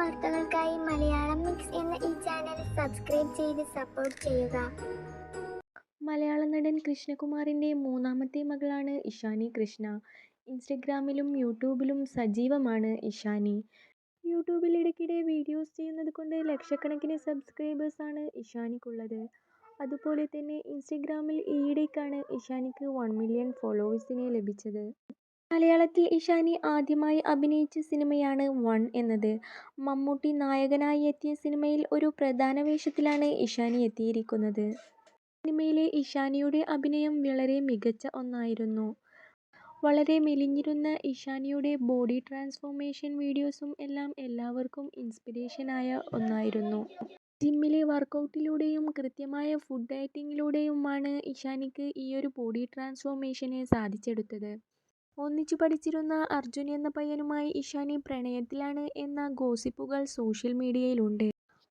വാർത്തകൾക്കായി മലയാളം മിക്സ് എന്ന ഈ ചാനൽ സബ്സ്ക്രൈബ് ചെയ്ത് സപ്പോർട്ട് ചെയ്യുക. മലയാള നടൻ കൃഷ്ണകുമാറിന്റെ മൂന്നാമത്തെ മകളാണ് ഇഷാനി കൃഷ്ണ. ഇൻസ്റ്റഗ്രാമിലും യൂട്യൂബിലും സജീവമാണ് ഇഷാനി. യൂട്യൂബിൽ ഇടയ്ക്കിടെ വീഡിയോസ് ചെയ്യുന്നത് കൊണ്ട് ലക്ഷക്കണക്കിന് സബ്സ്ക്രൈബേഴ്സാണ് ഇഷാനിക്കുള്ളത്. അതുപോലെ തന്നെ ഇൻസ്റ്റഗ്രാമിൽ ഈയിടേക്കാണ് ഇഷാനിക്ക് വൺ മില്യൺ ഫോളോവേഴ്സിനെ ലഭിച്ചത്. മലയാളത്തിൽ ഇഷാനി ആദ്യമായി അഭിനയിച്ച സിനിമയാണ് വൺ എന്നത്. മമ്മൂട്ടി നായകനായി എത്തിയ സിനിമയിൽ ഒരു പ്രധാന വേഷത്തിലാണ് ഇഷാനി എത്തിയിരിക്കുന്നത്. സിനിമയിലെ ഇഷാനിയുടെ അഭിനയം വളരെ മികച്ച ഒന്നായിരുന്നു. വളരെ മെലിഞ്ഞിരുന്ന ഇഷാനിയുടെ ബോഡി ട്രാൻസ്ഫോർമേഷൻ വീഡിയോസും എല്ലാം എല്ലാവർക്കും ഇൻസ്പിരേഷനായ ഒന്നായിരുന്നു. ജിമ്മിലെ വർക്കൗട്ടിലൂടെയും കൃത്യമായ ഫുഡ് ഡയറ്റിങ്ങിലൂടെയുമാണ് ഇഷാനിക്ക് ഈ ഒരു ബോഡി ട്രാൻസ്ഫോർമേഷനെ സാധിച്ചെടുത്തത്. ഒന്നിച്ചു പഠിച്ചിരുന്ന അർജുൻ എന്ന പയ്യനുമായി ഇഷാനി പ്രണയത്തിലാണ് എന്ന ഗോസിപ്പുകൾ സോഷ്യൽ മീഡിയയിലുണ്ട്.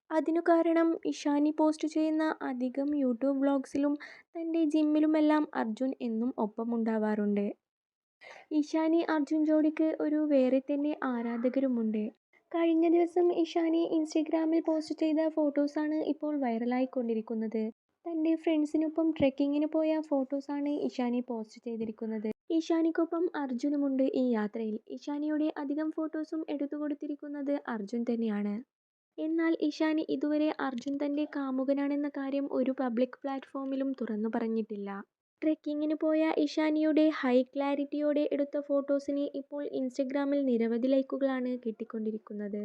അതിനു കാരണം ഇഷാനി പോസ്റ്റ് ചെയ്യുന്ന അധികം യൂട്യൂബ് വ്ളോഗ്സിലും തന്റെ ജിമ്മിലുമെല്ലാം അർജുൻ എന്നും ഒപ്പമുണ്ടാവാറുണ്ട്. ഇഷാനി അർജുൻ ജോഡിക്ക് ഒരു വേറെ തന്നെ ആരാധകരുമുണ്ട്. കഴിഞ്ഞ ദിവസം ഇഷാനി ഇൻസ്റ്റഗ്രാമിൽ പോസ്റ്റ് ചെയ്ത ഫോട്ടോസാണ് ഇപ്പോൾ വൈറലായിക്കൊണ്ടിരിക്കുന്നത്. തന്റെ ഫ്രണ്ട്സിനൊപ്പം ട്രെക്കിങ്ങിന് പോയ ഫോട്ടോസാണ് ഇഷാനി പോസ്റ്റ് ചെയ്തിരിക്കുന്നത്. ഇഷാനിക്കൊപ്പം അർജുനുമുണ്ട് ഈ യാത്രയിൽ. ഇഷാനിയുടെ അധികം ഫോട്ടോസും എടുത്തു കൊടുത്തിരിക്കുന്നത് അർജുൻ തന്നെയാണ്. എന്നാൽ ഇഷാനി ഇതുവരെ അർജുൻ തന്റെ കാമുകനാണെന്ന കാര്യം ഒരു പബ്ലിക് പ്ലാറ്റ്ഫോമിലും തുറന്നു പറഞ്ഞിട്ടില്ല. ട്രെക്കിങ്ങിന് പോയ ഇഷാനിയുടെ ഹൈ ക്ലാരിറ്റിയോടെ എടുത്ത ഫോട്ടോസിന് ഇപ്പോൾ ഇൻസ്റ്റഗ്രാമിൽ നിരവധി ലൈക്കുകളാണ് കിട്ടിക്കൊണ്ടിരിക്കുന്നത്.